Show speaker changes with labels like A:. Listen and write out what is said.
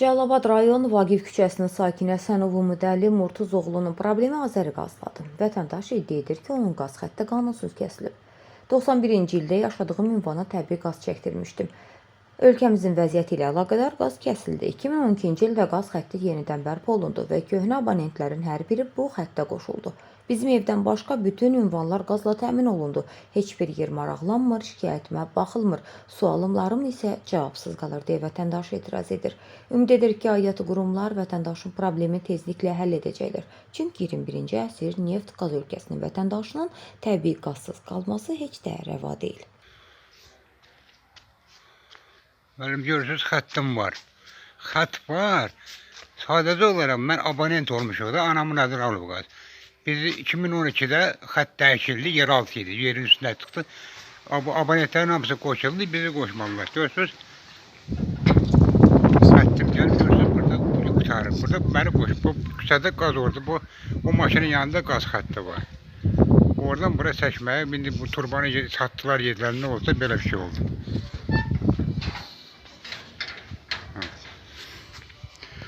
A: Cəlilabad rayon Vaqif küçəsinin sakini Sənovu Müdəlli Murtuz oğlunun problemi Azəri qazladı. Vətəndaş iddia edir ki, onun qaz xətti qanunsuz kəsilib. 91-ci ildə yaşadığım ünvana təbii qaz çəkdirmişdim. Ölkəmizin vəziyyəti ilə əlaqədar qaz kəsildi. 2012-ci ildə qaz xətti yenidən bərpa olundu və köhnə abonentlərin hər biri bu xəttə qoşuldu. Bizim evdən başqa bütün ünvanlar qazla təmin olundu. Heç bir yer maraqlanmır, şikayətimə baxılmır. Suallarım isə cavabsız qalır deyə vətəndaş etiraz edir. Ümid edir ki, aidiyyatı qurumlar vətəndaşın problemi tezliklə həll edəcəklər. Çünki 21-ci əsr neft qaz ölkəsinin vətəndaşının təbii qazsız qalması heç də rəva deyil.
B: Benim görürsüz xəttim var. Xət var. Sadəcə olaraq mən abonent olmuşuq da anamın adını alıb qaz. Biz 2012-də xət dəyişildi, yeraltı idi, yerin üstünə çıxdı. Ab abonentlərin hamısı qoşuldu, bizi qoşmalılar. Görürsüz? Xəttim gəl, görürsüz burada bunu qutarır. Burada məni qoşub, bu küçədə qaz orada, bu, bu maşının yanında qaz xətti var. Oradan bura çəkməyə, indi bu turbanı ye- satdılar yerlərində olsa belə bir şey oldu.